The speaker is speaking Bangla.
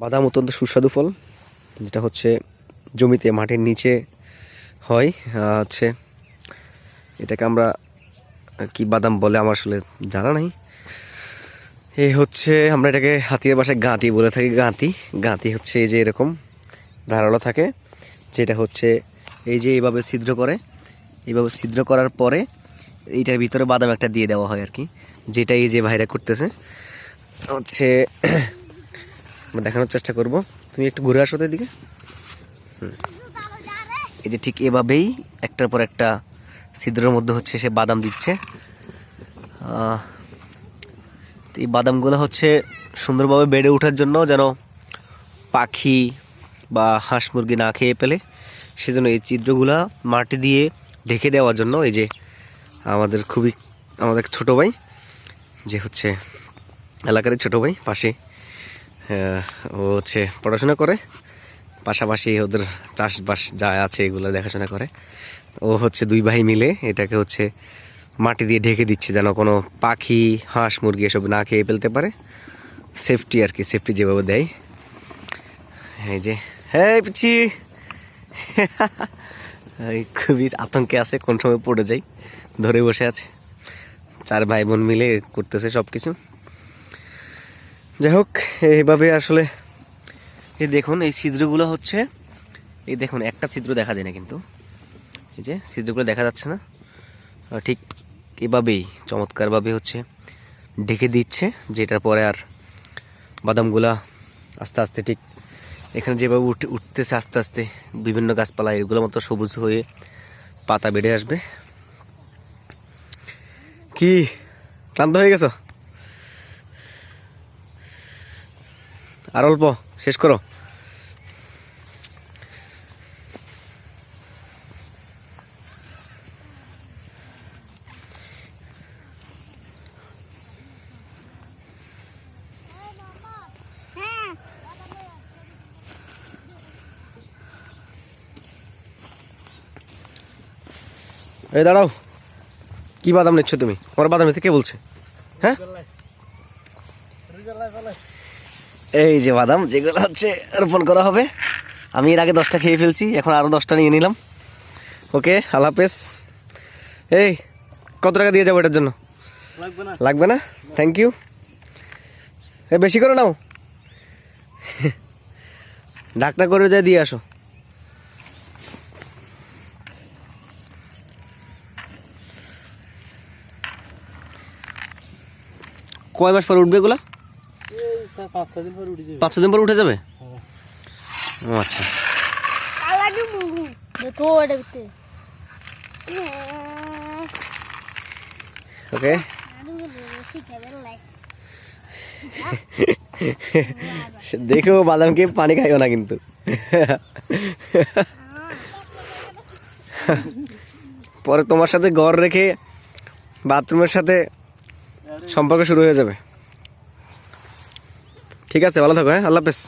বাদাম অত্যন্ত সুস্বাদু ফল, যেটা হচ্ছে জমিতে, মাটির নিচে হয়। হচ্ছে এটাকে আমরা কি বাদাম বলে আমার আসলে জানা নাই। এই হচ্ছে আমরা এটাকে হাতির বাসায় গাঁতি বলে থাকি, গাঁতি। গাঁতি হচ্ছে এই যে এরকম ধারালো থাকে, যেটা হচ্ছে এই যে এইভাবে ছিদ্র করে। এইভাবে ছিদ্র করার পরে এইটার ভিতরে বাদাম একটা দিয়ে দেওয়া হয় আর কি যেটা এই যে ভাইরা করতেছে। হচ্ছে দেখানোর চেষ্টা করব। তুমি একটু ঘুরে আসো তো এদিকে। এই যে ঠিক এভাবেই একটার পর একটা ছিদ্রের মধ্যে হচ্ছে সে বাদাম দিচ্ছে। এই বাদামগুলো হচ্ছে সুন্দরভাবে বেড়ে ওঠার জন্য যেন পাখি বা হাঁস মুরগি না খেয়ে পেলে, সেজন্য এই ছিদ্রগুলা মাটি দিয়ে ঢেকে দেওয়ার জন্য এই যে আমাদের খুবই, আমাদের ছোট ভাই, যে হচ্ছে এলাকারই ছোট ভাই, পাশে ও হচ্ছে পড়াশোনা করে, পাশাপাশি ওদের চাষবাস যা আছে এগুলো দেখাশোনা করে। ও হচ্ছে দুই ভাই মিলে এটাকে হচ্ছে মাটি দিয়ে ঢেকে দিচ্ছে যেন কোনো পাখি, হাঁস, মুরগি এসব না খেয়ে ফেলতে পারে। সেফটি আর কি সেফটি যেভাবে দেয়। এই যে হ্যাঁ পিছি খুবই আতঙ্কে আছে, কোন সময় পড়ে যাই, ধরে বসে আছে। চার ভাই বোন মিলে করতেছে সব কিছু যাই হোক এইভাবে আসলে এই দেখুন, এই ছিদ্রগুলো হচ্ছে, এই দেখুন, একটা ছিদ্র দেখা যায় না কিন্তু। এই যে, ছিদ্রগুলো দেখা যাচ্ছে না। ঠিক এভাবেই, চমৎকারভাবে হচ্ছে ঢেকে দিচ্ছে, যেটার পরে আর বাদামগুলা আস্তে আস্তে ঠিক এখানে যেভাবে উঠে, উঠতেছে আস্তে আস্তে, বিভিন্ন গাছপালা এগুলো মতো সবুজ হয়ে পাতা বেড়ে আসবে। কি, ক্লান্ত হয়ে গেছো? আর অল্প, শেষ করো। এই দাঁড়াও। কি বাদাম নিচ্ছ তুমি? তোমার বাদাম নিতে কে বলছে? হ্যাঁ? এই যে বাদাম যেগুলো হচ্ছে রোপণ করা হবে। আমি এর আগে দশটা খেয়ে ফেলছি এখন আরও দশটা নিয়ে নিলাম। ওকে হালাপেস এই কত টাকা দিয়ে যাব এটার জন্য? লাগবে না। থ্যাংক ইউ এ বেশি করে নাও। ডাক্তার করে যায় দিয়ে আসো। কয় মাস পর উঠবে এগুলা? পাঁচ দিন পর উঠে যাবে। হ্যাঁ। আচ্ছা। ওকে। দেখো বাদামকে পানি খাইও না কিন্তু। পরে তোমার সাথে ঘর রেখে বাথরুমের সাথে সম্পর্ক শুরু হয়ে যাবে। ঠিক আছে ভালো থাকো হ্যাঁ? আল্লাহ হাফেজ।